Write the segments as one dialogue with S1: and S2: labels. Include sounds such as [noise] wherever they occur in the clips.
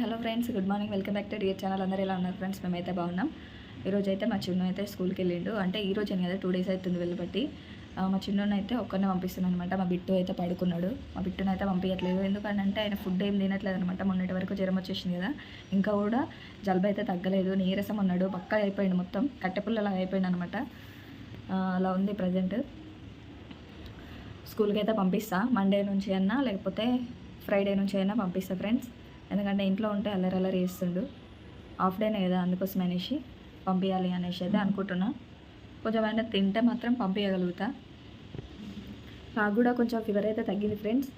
S1: Hello friends good morning. Welcome back to dear channel. అందరూ ఎలా ఉన్నారు ఫ్రెండ్స్? మేమైతే బాగున్నాం. ఈరోజు అయితే మా చిన్న అయితే స్కూల్కి వెళ్ళిండు. అంటే ఈ రోజు అని కదా టూ డేస్ అవుతుంది వెళ్ళబట్టి. మా చిన్నోని అయితే ఒక్కనే పంపిస్తున్నాను అనమాట మా బిట్టు అయితే పడుకున్నాడు. మా బిట్టును అయితే పంపించట్లేదు ఎందుకంటే ఆయన ఫుడ్ ఏం తినట్లేదు అనమాట మొన్నటి వరకు జ్వరం వచ్చేసింది కదా. ఇంకా కూడా జలుబు అయితే తగ్గలేదు. నీరసం ఉన్నాడు. పక్క అయిపోయింది మొత్తం. కట్టెపుల్లలా అయిపోయింది అనమాట అలా ఉంది ప్రజెంట్. స్కూల్కి అయితే పంపిస్తా. మండే నుంచి అన్నా లేకపోతే ఫ్రైడే నుంచి అయినా పంపిస్తా ఫ్రెండ్స్. ఎందుకంటే ఇంట్లో ఉంటే అల్లరి అల్లరి వేస్తుండు హాఫ్ డేనే కదా అందుకోసం అనేసి పంపించాలి అనేసి అయితే అనుకుంటున్నా. కొంచెం ఏమైనా తింటే మాత్రం పంపించగలుగుతా నాకు కూడా కొంచెం ఫీవర్ అయితే తగ్గింది ఫ్రెండ్స్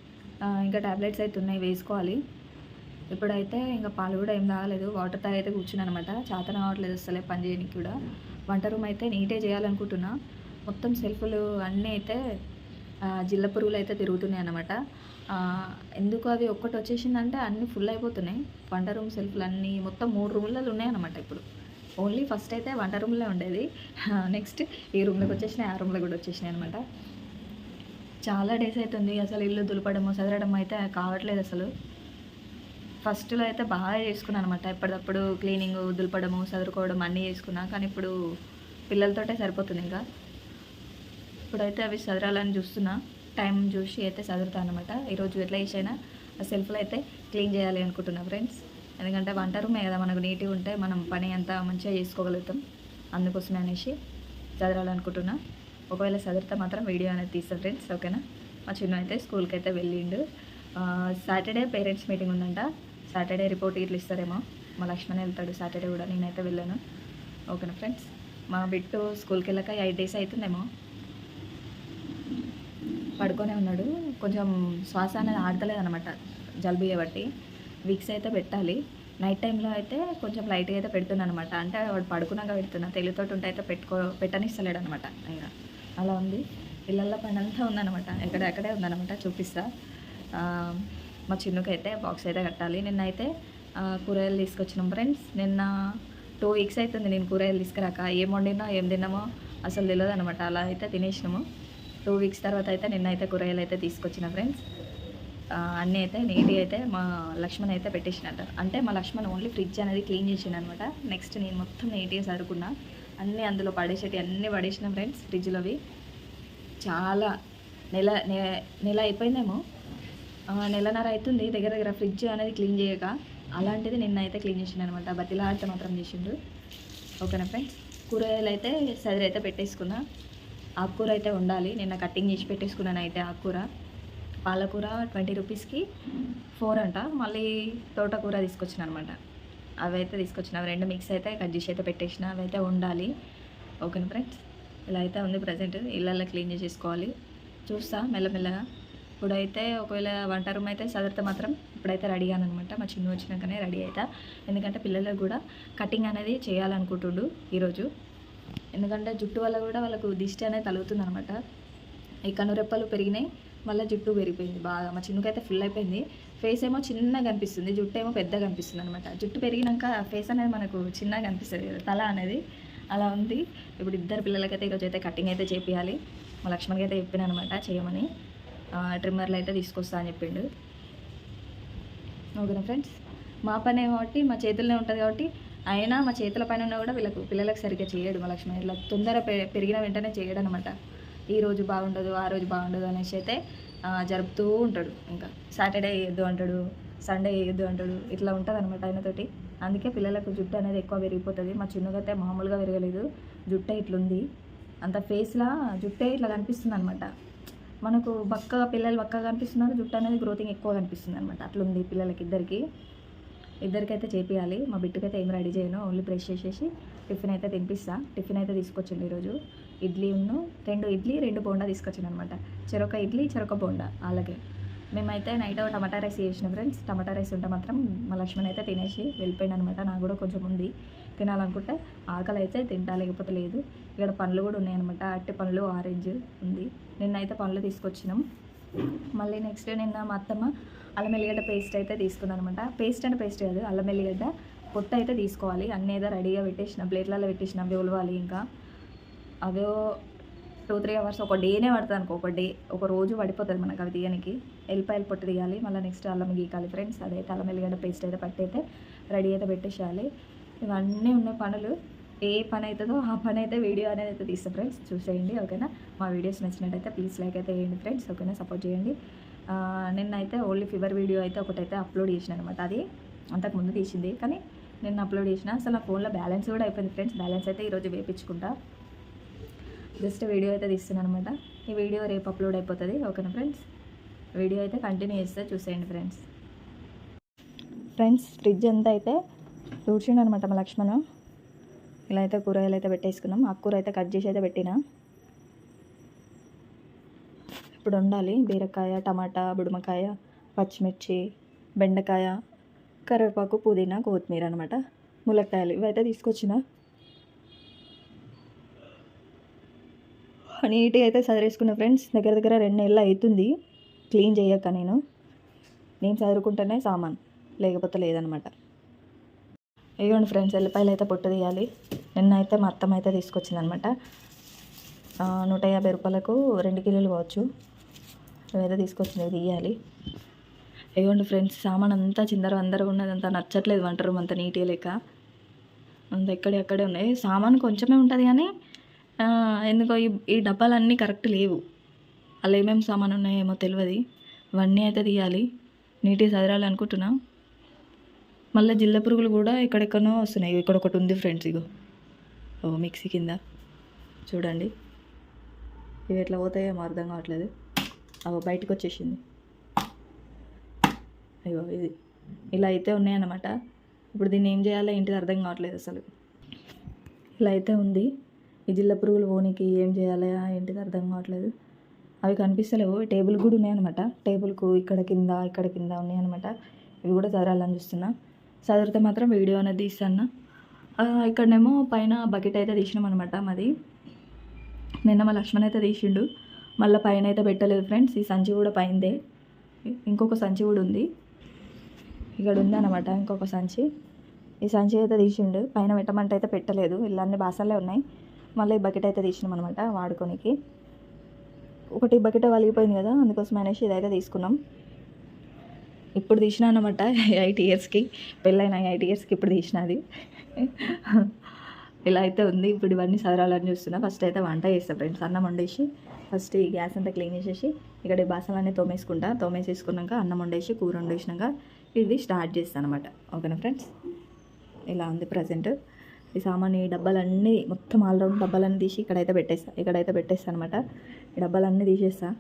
S1: ఇంకా టాబ్లెట్స్ అయితే ఉన్నాయి వేసుకోవాలి. ఇప్పుడైతే ఇంకా పాలు కూడా ఏం తాగలేదు. వాటర్ తాగి అయితే కూర్చున్నాను అనమాట చేతన అసలే పని చేయడానికి కూడా. వంట రూమ్ అయితే నీటే చేయాలనుకుంటున్నా. మొత్తం సెల్ఫ్లు అన్నీ అయితే జిల్ల పురుగులు అయితే తిరుగుతున్నాయి అనమాట ఎందుకు అవి ఒక్కటి వచ్చేసిందంటే అన్నీ ఫుల్ అయిపోతున్నాయి. వంట రూమ్ సెల్ఫ్లు అన్నీ మొత్తం మూడు రూమ్లలో ఉన్నాయన్నమాట ఇప్పుడు. ఓన్లీ ఫస్ట్ అయితే వంట రూమ్లో ఉండేది. [laughs] నెక్స్ట్ ఈ రూమ్లోకి వచ్చేసినాయి ఆ రూమ్లో కూడా వచ్చేసినాయి అనమాట చాలా డేస్ అవుతుంది అసలు ఇల్లు దులపడము చదవడం అయితే కావట్లేదు అసలు. ఫస్ట్లో అయితే బాగా చేసుకున్నాను అనమాట ఎప్పటికప్పుడు క్లీనింగ్ దులపడము చదువుకోవడం అన్నీ చేసుకున్నా. కానీ ఇప్పుడు పిల్లలతోటే సరిపోతుంది ఇంకా. ఇప్పుడైతే అవి చదరాలని చూస్తున్నా. టైం చూసి అయితే చదువుతాను అనమాట ఈరోజు ఎట్లా చేసైనా ఆ సెల్ఫ్లో అయితే క్లీన్ చేయాలి అనుకుంటున్నా ఫ్రెండ్స్. ఎందుకంటే వంట రూమే కదా మనకు నీట్గా ఉంటే మనం పని అంతా మంచిగా చేసుకోగలుగుతాం. అందుకోసమే అనేసి చదవాలనుకుంటున్నా ఒకవేళ చదివితే మాత్రం వీడియో అనేది తీస్తా ఫ్రెండ్స్ ఓకేనా? మా చిన్న అయితే స్కూల్కి అయితే వెళ్ళిండు సాటర్డే పేరెంట్స్ మీటింగ్ ఉందంట. సాటర్డే రిపోర్ట్ ఇట్లా ఇస్తారేమో. మా లక్ష్మణ్ వెళ్తాడు సాటర్డే కూడా నేనైతే వెళ్ళాను. ఓకేనా ఫ్రెండ్స్? మా బిట్టు స్కూల్కి వెళ్ళాక ఎయిట్ డేస్ అవుతుందేమో. పడుకొనే ఉన్నాడు. కొంచెం శ్వాస అనేది ఆడతలేదు అనమాట జలుబు చేయబట్టి విక్స్ అయితే పెట్టాలి. నైట్ టైంలో అయితే కొంచెం లైట్గా అయితే పెడుతున్నాను అనమాట అంటే వాడు పడుకున్నాక పెడుతున్నా. తెలివితోటి ఉంటే అయితే పెట్టుకో పెట్టనిస్తలేడు అనమాట అలా ఉంది. ఇళ్ళల్లో పని అంతా ఉందన్నమాట. ఎక్కడెక్కడే ఉందన్నమాట చూపిస్తా. మా చిన్నుకైతే బాక్స్ అయితే కట్టాలి. నిన్నైతే కూరగాయలు తీసుకొచ్చినాం ఫ్రెండ్స్. నిన్న టూ వీక్స్ అవుతుంది నేను కూరగాయలు తీసుకురాక. ఏం వండినా ఏం తిన్నామో అసలు తెలియదు అనమాట అలా అయితే తినేసినాము. టూ వీక్స్ తర్వాత అయితే నిన్న అయితే కూరగాయలు అయితే తీసుకొచ్చిన ఫ్రెండ్స్. అన్నీ అయితే నీట్గా అయితే మా లక్ష్మణ్ అయితే పెట్టేసినట్ట అంటే మా లక్ష్మణ్ ఓన్లీ ఫ్రిడ్జ్ అనేది క్లీన్ చేసిండు అనమాట నెక్స్ట్ నేను మొత్తం నీట్గా సరుకున్నా అన్నీ అందులో పడేసేటి అన్నీ పడేసిన ఫ్రెండ్స్ ఫ్రిడ్జ్లోవి. చాలా నెల నె- నెల అయిపోయిందేమో. నెలన్నర అవుతుంది దగ్గర దగ్గర ఫ్రిడ్జ్ అనేది క్లీన్ చేయక. అలాంటిది నిన్న అయితే క్లీన్ చేసిండు అనమాట బతిలాడితే మాత్రం చేసిండు. ఓకేనా ఫ్రెండ్స్? కూరగాయలు అయితే సదిరి అయితే పెట్టేసుకున్నా. ఆకుకూర అయితే ఉండాలి నిన్న కటింగ్ చేసి పెట్టేసుకున్నాను అయితే ఆకుకూర పాలకూర ట్వంటీ రూపీస్కి ఫోర్ అంట. మళ్ళీ తోటకూర తీసుకొచ్చిన అనమాట అవి అయితే తీసుకొచ్చిన. అవి రెండు మిక్స్ అయితే కట్ చేసి అయితే పెట్టేసిన. అవి అయితే ఉండాలి ఓకేనా ఫ్రెండ్స్? ఇలా అయితే ఉంది ప్రజెంట్. ఇళ్ళల్లో క్లీన్ చేసేసుకోవాలి. చూస్తా మెల్లమెల్లగా. ఇప్పుడైతే ఒకవేళ వంట రూమ్ అయితే చదివితే మాత్రం ఇప్పుడైతే రెడీ అనమాట మా చిన్న వచ్చినాకనే రెడీ అవుతా ఎందుకంటే పిల్లలకు కూడా కటింగ్ అనేది చేయాలనుకుంటుండు ఈరోజు. ఎందుకంటే జుట్టు వల్ల కూడా వాళ్ళకు దిష్టి అనేది తలుగుతుంది అనమాట ఈ కనురెప్పలు పెరిగినాయి మళ్ళీ జుట్టు పెరిగిపోయింది బాగా. మా చిన్నకైతే ఫుల్ అయిపోయింది. ఫేస్ ఏమో చిన్నగా కనిపిస్తుంది జుట్టు ఏమో పెద్దగా కనిపిస్తుంది అనమాట జుట్టు పెరిగినాక ఫేస్ అనేది మనకు చిన్నగా కనిపిస్తుంది కదా తల అనేది. అలా ఉంది. ఇప్పుడు ఇద్దరు పిల్లలకైతే ఈరోజు అయితే కటింగ్ అయితే చేపియాలి. మా లక్ష్మణ్కి అయితే చెప్పిన అనమాట చేయమని. ట్రిమ్మర్లు అయితే తీసుకొస్తా అని చెప్పిండు. ఓకేనా ఫ్రెండ్స్ మా పనే కాబట్టి మా చేతుల్లోనే ఉంటుంది కాబట్టి అయినా మా చేతుల పైన ఉన్నా కూడా వీళ్ళకు పిల్లలకు సరిగ్గా చేయడు మా లక్ష్మణ్ ఇట్లా తొందర పెరిగిన వెంటనే చేయడనమాట. ఈ రోజు బాగుండదు ఆ రోజు బాగుండదు అనేసి అయితే జరుపుతూ ఉంటాడు. ఇంకా సాటర్డే వేయొద్దు అంటాడు సండే వేయొద్దు అంటాడు ఇట్లా ఉంటుంది అనమాట ఆయనతోటి. అందుకే పిల్లలకు జుట్టు అనేది ఎక్కువ పెరిగిపోతుంది మా చిన్నగైతే మామూలుగా పెరగలేదు జుట్టే ఇట్లుంది. అంత ఫేస్లా జుట్టే ఇట్లా కనిపిస్తుంది అనమాట మనకు బక్కగా పిల్లలు బక్కగా కనిపిస్తున్నారు జుట్టు అనేది గ్రోతింగ్ ఎక్కువ కనిపిస్తుంది అనమాట అట్లుంది పిల్లలకి ఇద్దరికి. ఇద్దరికైతే చేపియాలి. మా బిడ్డకైతే ఏం రెడీ చేయను ఓన్లీ బ్రష్ చేసేసి టిఫిన్ అయితే తినిపిస్తా. టిఫిన్ అయితే తీసుకొచ్చిండు ఈరోజు. ఇడ్లీ ఉన్ను రెండు ఇడ్లీ రెండు బోండా తీసుకొచ్చాను అనమాట చెరొక ఇడ్లీ చెరొక బోండా అలాగే మేమైతే నైట్ టమాటా రైస్ చేసిన ఫ్రెండ్స్. టమాటా రైస్ ఉంటే మాత్రం మా లక్ష్మణ్ అయితే తినేసి వెళ్ళిపోయింది అనమాట నాకు కూడా కొంచెం ఉంది. తినాలనుకుంటే ఆకలి అయితే తింటా లేకపోతే లేదు. ఇక్కడ పండ్లు కూడా ఉన్నాయన్నమాట అట్టి పండ్లు ఆరెంజ్ ఉంది. నిన్నైతే పండ్లు తీసుకొచ్చినాం. మళ్ళీ నెక్స్ట్ నిన్న మా అత్తమ్మ అల్లం ఎల్లిగడ్డ పేస్ట్ అయితే తీసుకున్నాను అనమాట పేస్ట్ అంటే పేస్ట్ కాదు అల్లం ఎల్లిగడ్డ పొట్టు అయితే తీసుకోవాలి. అన్నీ ఏదో రెడీగా పెట్టేసిన ప్లేట్లలో పెట్టేసిన అవి ఉలవాలి ఇంకా. అవే టూ త్రీ అవర్స్ ఒక డేనే పడుతుంది అనుకో ఒక డే ఒక రోజు పడిపోతుంది మనకు అవి తీయనికి. ఎల్లిపాయలు పొట్టు తీయాలి మళ్ళీ నెక్స్ట్ అల్లం గీకాలి ఫ్రెండ్స్ అదైతే అల్లం ఎల్లిగడ్డ పేస్ట్ అయితే పట్టయితే రెడీ అయితే పెట్టేసేయాలి. ఇవన్నీ ఉన్న పనులు. ఏ పని అవుతుందో ఆ పని అయితే వీడియో అనేది అయితే తీస్తాను ఫ్రెండ్స్ చూసేయండి ఓకేనా? మా వీడియోస్ నచ్చినట్టయితే ప్లీజ్ లైక్ అయితే వేయండి ఫ్రెండ్స్ ఓకేనా? సపోర్ట్ చేయండి. నిన్నైతే ఓన్లీ ఫీవర్ వీడియో అయితే ఒకటైతే అప్లోడ్ చేసిన అనమాట అది అంతకు ముందు తీసింది. కానీ నిన్న అప్లోడ్ చేసిన అసలు నా ఫోన్లో బ్యాలెన్స్ కూడా అయిపోయింది ఫ్రెండ్స్. బ్యాలెన్స్ అయితే ఈరోజు వేపించుకుంటా జస్ట్ వీడియో అయితే తీస్తున్నాను అనమాట ఈ వీడియో రేపు అప్లోడ్ అయిపోతుంది. ఓకేనా ఫ్రెండ్స్? వీడియో అయితే కంటిన్యూ చేస్తే చూసేయండి ఫ్రెండ్స్. ఫ్రెండ్స్ ఫ్రిడ్జ్ అంతా అయితే తూడ్చిండు అనమాట మా లక్ష్మణ్. ఇలా అయితే కూరగాయలు అయితే పెట్టేసుకున్నాం. ఆకుకూర అయితే కట్ చేసి అయితే పెట్టిన. ఇప్పుడు వండాలి బీరకాయ టమాటా బుడమకాయ పచ్చిమిర్చి బెండకాయ కరివేపాకు పుదీనా కొత్తిమీర అనమాట ములక్కాయలు ఇవైతే తీసుకొచ్చిన. నీట్గా అయితే చదివేసుకున్న ఫ్రెండ్స్ దగ్గర దగ్గర రెండు నెలలు అవుతుంది క్లీన్ చేయక నేను. నేను చదువుకుంటేనే సామాన్ లేకపోతే లేదనమాట ఇవ్వండి ఫ్రెండ్స్ ఎల్లిపాయలు అయితే పొట్టు తీయాలి. నిన్న అయితే మా అత్తమ్మ అయితే తీసుకొచ్చింది అనమాట నూట యాభై రూపాయలకు రెండు కిలోలు కావచ్చు. మేమైతే తీసుకొచ్చినవి తీయాలి ఇవ్వండి ఫ్రెండ్స్ సామాన్ అంతా చిందర అందరూ ఉన్నది అంతా నచ్చట్లేదు వంట రూమ్ అంతా నీట్గా లేక. అంత ఎక్కడే అక్కడే ఉన్నాయి. సామాన్ కొంచెమే ఉంటుంది కానీ ఎందుకో ఈ ఈ డబ్బాలన్నీ కరెక్ట్ లేవు. అలా ఏమేమి సామాన్ ఉన్నాయేమో తెలియదు ఇవన్నీ అయితే తీయాలి. నీట్గా చదరాలి అనుకుంటున్నా. మళ్ళీ జిల్ల పురుగులు కూడా ఎక్కడెక్కడనో వస్తున్నాయి. ఇక్కడ ఒకటి ఉంది ఫ్రెండ్స్ ఇగో. ఓ మిక్సీ కింద. చూడండి. ఇవి ఎట్లా పోతాయేమో అర్థం కావట్లేదు. అవి బయటకు వచ్చేసింది అయ్యో ఇది ఇలా అయితే ఉన్నాయన్నమాట. ఇప్పుడు దీన్ని ఏం చేయాలో ఏంటిది అర్థం కావట్లేదు అసలు. ఇలా అయితే ఉంది. ఈ జిల్ల పురుగులు పోనీకి ఏం చేయాలా ఏంటిది అర్థం కావట్లేదు. అవి కనిపిస్తలేవు. టేబుల్ కూడా ఉన్నాయన్నమాట. టేబుల్కు ఇక్కడ కింద ఇక్కడ కింద ఉన్నాయన్నమాట. ఇవి కూడా చదరాలని చూస్తున్నా. చదివితే మాత్రం వీడియో అనేది తీస్తాను ఇక్కడనేమో పైన బకెట్ అయితే తీసినాం అనమాట మాది. నిన్న మా లక్ష్మణ్ అయితే తీసిండు. మళ్ళీ పైన అయితే పెట్టలేదు ఫ్రెండ్స్. ఈ సంచి కూడా పైందే. ఇంకొక సంచి కూడా ఉంది. ఇక్కడ ఉందన్నమాట ఇంకొక సంచి. ఈ సంచి అయితే తీసిండు. పైన పెట్టమంటే అయితే పెట్టలేదు. ఇల్లన్నీ బాసలే ఉన్నాయి. మళ్ళీ ఈ బకెట్ అయితే తీసినాం అనమాట వాడుకోనికి. ఒకటి బకెట్ వలిగిపోయింది కదా అందుకోసం అనేసి ఇదైతే తీసుకున్నాం. ఇప్పుడు తీసిన అనమాట ఎయిట్ ఇయర్స్కి. పెళ్ళైన ఎయిట్ ఇయర్స్కి ఇప్పుడు తీసిన అది. ఇలా అయితే ఉంది. ఇప్పుడు ఇవన్నీ సదరాలని చూస్తున్నా. ఫస్ట్ అయితే వంట చేస్తాను ఫ్రెండ్స్. అన్నం వండేసి ఫస్ట్ ఈ గ్యాస్ అంతా క్లీన్ చేసేసి ఇక్కడ ఈ బాసనలన్నీ తోమేసుకుంటా. తోమేసేసుకున్నాక అన్నం వండేసి కూర వండేసినాక ఇది స్టార్ట్ చేస్తాను అనమాట ఓకేనా ఫ్రెండ్స్? ఇలా ఉంది ప్రజెంట్. ఈ సామాన్ ఈ డబ్బాలన్నీ మొత్తం ఆల్రౌండ్ డబ్బాలన్నీ తీసి ఇక్కడైతే పెట్టేస్తా. ఇక్కడైతే పెట్టేస్తా అనమాట ఈ డబ్బాలన్నీ తీసేస్తా.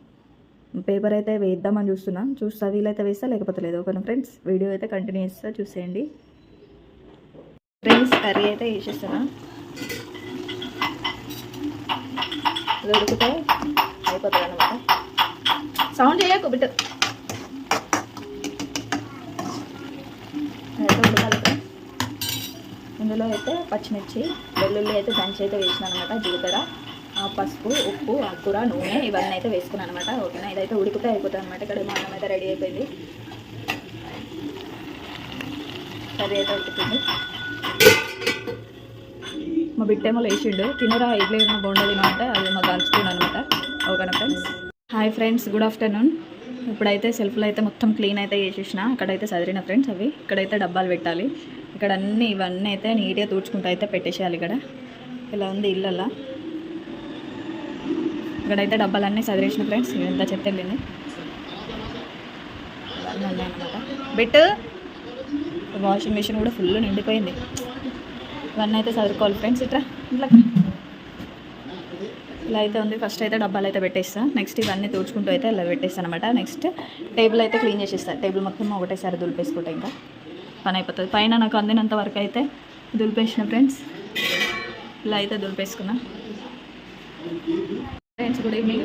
S1: పేపర్ అయితే వేద్దామని చూస్తున్నా. చూస్తా వీలైతే వేస్తా లేకపోతే లేదు. ఓకేనా ఫ్రెండ్స్? వీడియో అయితే కంటిన్యూ చేస్తా. చూసేయండి. ఫ్రెండ్స్ కర్రీ అయితే వేసేస్తున్నా ఇది ఉడికితే అయిపోతుంది అనమాట సౌండ్ చేయకు బిడ్డ ఇందులో అయితే పచ్చిమిర్చి వెల్లుల్లి అయితే దంచి అయితే వేసిన అనమాట జీలకర్ర పసుపు ఉప్పు అక్కుర నూనె ఇవన్నీ అయితే వేసుకున్నాను అనమాట ఓకేనా? ఇదైతే ఉడికితే అయిపోతుంది అనమాట ఇక్కడ మా అన్నం అయితే రెడీ అయిపోయింది. కర్రీ అయితే ఉడుకుతుంది మా బిట్టేమో లేచిండు. తినరా? ఇడ్లీ ఏమో బోండా తిన అంటే అది మా దంచుతున్నాను అనమాట ఓకేనా friends? Hi friends good afternoon. ఇప్పుడైతే సెల్ఫ్లో అయితే మొత్తం క్లీన్ అయితే చేసేసిన. అక్కడైతే సదిరిన ఫ్రెండ్స్ అవి. ఇక్కడైతే డబ్బాలు పెట్టాలి. ఇక్కడ అన్ని ఇవన్నీ అయితే నీట్గా తూడ్చుకుంటూ అయితే పెట్టేసేయాలి ఇక్కడ. ఇలా ఉంది ఇళ్ళల్లా ఇక్కడైతే డబ్బాలన్నీ సదిరేసిన ఫ్రెండ్స్. ఇదంతా చెత్త వెళ్ళింది అనమాట ఉన్నాయన్నమాట వాషింగ్ మిషన్ కూడా ఫుల్ నిండిపోయింది. ఇవన్నీ అయితే చదువుకోవాలి ఫ్రెండ్స్ ఇట్లా ఇట్లా ఇలా అయితే ఉంది. ఫస్ట్ అయితే డబ్బాలు అయితే పెట్టేస్తాను నెక్స్ట్ ఇవన్నీ తుడుచుకుంటూ అయితే ఇలా పెట్టేస్తాను అనమాట నెక్స్ట్ టేబుల్ అయితే క్లీన్ చేసేస్తాను టేబుల్ మొత్తం ఒకటేసారి దులిపేసుకుంటా ఇంకా. పని అయిపోతుంది. పైన నాకు అందినంత వరకు అయితే దులిపేసిన ఫ్రెండ్స్ ఇలా అయితే దులిపేసుకున్నా. ఫ్రెండ్స్ గుడ్ ఈవినింగ్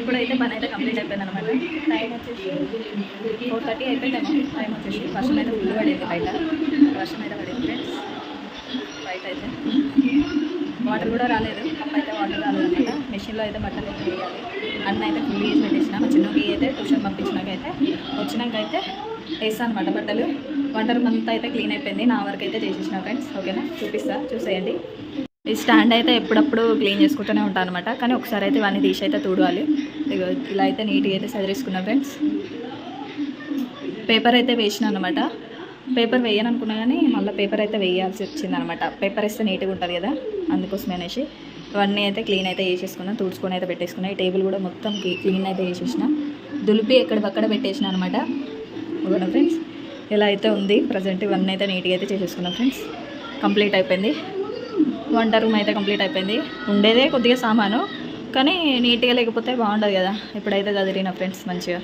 S1: ఇప్పుడైతే పని అయితే కంప్లీట్ అయిపోయింది అనమాట టైం వచ్చేసి ఫోర్ థర్టీ అయిపోయిందేమో. టైం వచ్చేసి వర్షం అయితే ఫుల్ పడింది బయట. వర్షం అయితే పడింది ఫ్రెండ్స్ బయట అయితే. వాటర్ కూడా రాలేదు. కప్ అయితే వాటర్ రాలేదు అనమాట మెషిన్లో అయితే బట్టలు అయితే వేయాలి అన్న అయితే ఫుల్ వేసి పెట్టేసిన. మా చిన్నకి అయితే ట్యూషన్ పంపించినాకైతే వచ్చినాక అయితే వేస్తాను అనమాట బట్టలు. వాటర్ మంత్ అయితే క్లీన్ అయిపోయింది. నా వరకు అయితే చేసేసిన ఫ్రెండ్స్ ఓకేనా? చూపిస్తా. చూసేయండి. ఈ స్టాండ్ అయితే ఎప్పుడప్పుడు క్లీన్ చేసుకుంటూనే ఉంటాను అనమాట కానీ ఒకసారి అయితే ఇవన్నీ తీసి అయితే తూడవాలి. ఇలా అయితే నీట్గా అయితే సదిరేసుకున్నా ఫ్రెండ్స్ పేపర్ అయితే వేసిన అనమాట పేపర్ వేయను అనుకున్నా కానీ మళ్ళీ పేపర్ అయితే వేయాల్సి వచ్చింది అనమాట పేపర్ వేస్తే నీట్గా ఉంటుంది కదా అందుకోసం అనేసి. ఇవన్నీ అయితే క్లీన్ అయితే చేసేసుకున్నా తుడుచుకొని అయితే పెట్టేసుకున్నా. ఈ టేబుల్ కూడా మొత్తం క్లీన్ అయితే వేసేసిన దులిపి ఎక్కడికక్కడ పెట్టేసిన అనమాట. ఓకేనా ఫ్రెండ్స్. ఇలా అయితే ఉంది. ప్రజెంట్ ఇవన్నీ అయితే నీట్గా అయితే చేసేసుకున్నాం ఫ్రెండ్స్. కంప్లీట్ అయిపోయింది. వంట రూమ్ అయితే కంప్లీట్ అయిపోయింది. ఉండేదే కొద్దిగా సామాను. కానీ నీట్గా లేకపోతే బాగుండదు కదా. ఇప్పుడైతే చదివిన ఫ్రెండ్స్ మంచిగా.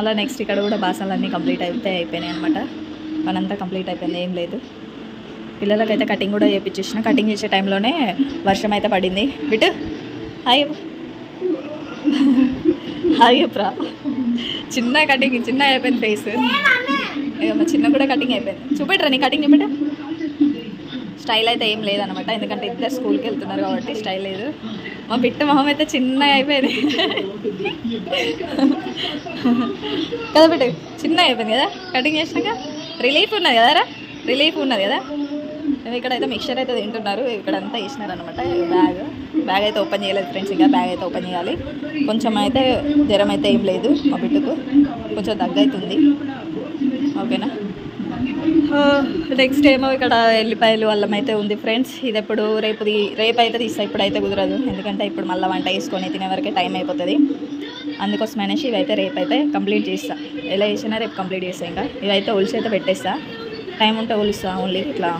S1: అలా నెక్స్ట్ ఇక్కడ కూడా బాసనలన్నీ కంప్లీట్ అయితే అయిపోయినాయి అనమాట పనంతా కంప్లీట్ అయిపోయింది ఏం లేదు. పిల్లలకైతే కటింగ్ కూడా చేయించేసిన కటింగ్ చేసే టైంలోనే వర్షం అయితే పడింది. బిట్ హాయ్ హాయ్ ప్రా చిన్న కటింగ్ చిన్న అయిపోయింది ఫేస్ చిన్న కూడా కటింగ్ అయిపోయింది. చూపెట్టరా నీ కటింగ్ చూపెట్ట స్టైల్ అయితే ఏం లేదనమాట ఎందుకంటే ఇద్దరు స్కూల్కి వెళ్తున్నారు కాబట్టి స్టైల్ లేదు. మా బిట్ట మొహం అయితే చిన్నగా అయిపోయింది. కదా బిడ్డ చిన్న అయిపోయింది కదా? కటింగ్ చేసినాక రిలీఫ్ ఉన్నది కదరా? రిలీఫ్ ఉన్నది కదా? ఇక్కడ అయితే మిక్చర్ అయితే తింటున్నారు. ఇక్కడ అంతా అనమాట బ్యాగ్ బ్యాగ్ అయితే ఓపెన్ చేయలేదు ఫ్రెండ్స్ ఇంకా బ్యాగ్ అయితే ఓపెన్ చేయాలి. కొంచెం అయితే జ్వరం అయితే ఏం లేదు మా బిడ్డకు. కొంచెం దగ్గు అవుతుంది ఓకేనా నెక్స్ట్ ఏమో ఇక్కడ ఎల్లిపాయలు అల్లం అయితే ఉంది ఫ్రెండ్స్ ఇది ఎప్పుడు రేపు రేపు అయితే తీస్తా ఇప్పుడు అయితే కుదరదు. ఎందుకంటే ఇప్పుడు మళ్ళీ వంట వేసుకొని తినే వరకే టైం అయిపోతుంది. అందుకోసం అనేసి ఇవైతే రేపు అయితే కంప్లీట్ చేస్తా. ఎలా చేసినా రేపు కంప్లీట్ చేస్తా ఇంకా. ఇవైతే ఒలిసి అయితే పెట్టేస్తా. టైం ఉంటే ఒలుస్తా ఓన్లీ ఇట్లా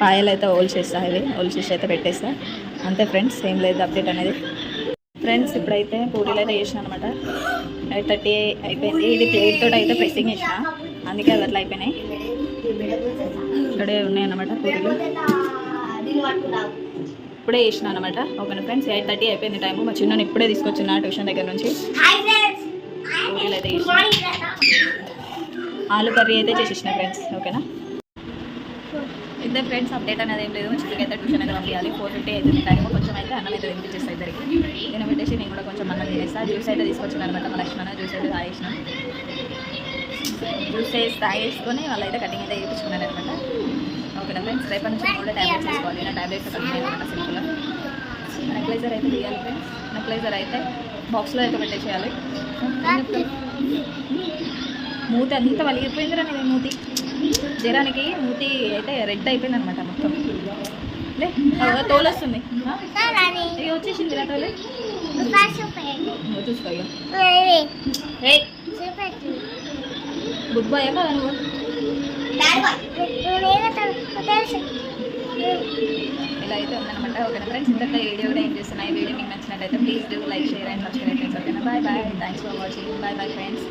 S1: పాయలు అయితే ఓల్చేస్తా ఇవి ఓల్చేసి అయితే పెట్టేస్తా. అంతే ఫ్రెండ్స్ ఏం లేదు అప్డేట్ అనేది. ఫ్రెండ్స్ ఇప్పుడైతే పూరీలు అయితే చేసిన అనమాట ఎయిట్ థర్టీ అయిపోయింది. ఇది ప్లేట్ తోటి అయితే ప్రెస్సింగ్ చేసిన. అందుకే అది అట్లా అయిపోయినాయి. ఇక్కడే ఉన్నాయి కూరలు ఇప్పుడే చేసిన అనమాట ఓకే ఫ్రెండ్స్ ఎయిట్ థర్టీ అయిపోయింది టైం మా చిన్న ఇప్పుడే తీసుకొచ్చిన ట్యూషన్ దగ్గర నుంచి. పూరీలు అయితే ఆలు కర్రీ అయితే చేసేసిన ఫ్రెండ్స్ ఓకేనా? ఇద్దరు ఫ్రెండ్స్ అప్డేట్ అనేది ఏం లేదు. చిన్నకి అయితే ట్యూషన్ అయితే పంపించాలి ఫోర్ ఫిఫ్టీ అయితే టైం కొంచెం అయితే అన్నం అయితే తినిపించేస్తా ఇద్దరికి. నేను పెట్టేసి నేను కూడా కొంచెం అన్నం తినేస్తా. జ్యూస్ అయితే తీసుకొచ్చిన అనమాట మా లక్ష్మణ జ్యూస్ అయితే తాగేసిన. జ్యూస్ వేసి తాగేసుకొని వాళ్ళైతే కటింగ్ అయితే చేయించుకున్నారు అనమాట ఓకేనా ఫ్రెండ్స్ రేపటి నుంచి కూడా ట్యాబ్లెట్స్ తీసుకోవాలి నా ట్యాబ్లెట్స్ అనమాట సింపుల్గా నెక్లైజర్ అయితే తీయాలి ఫ్రెండ్స్. నెక్లైజర్ అయితే బాక్స్లో అయితే పెట్టేసేయాలి. మూతి అంతా వలిగిపోయిందిరా నేను మూతి. జ్వరానికి మూతి అయితే రెడ్ అయిపోయింది అనమాట మొత్తం. లే అదో తోలు వస్తుంది ఆ? ఇక వచ్చేసింది రా తోలు. నువ్వు చూసుకో గుడ్ బాయ్. కదా నువ్వు ఇలా అయితే ఉందన్నమాట. ఓకేనా ఫ్రెండ్స్? ఇంతలో ఈ వీడియో కూడా ఏం చేస్తున్నా? ఈ వీడియో మీకు నచ్చినట్టయితే please do like share and subscribe friends ఓకేనా? Bye bye. Thanks for watching bye bye friends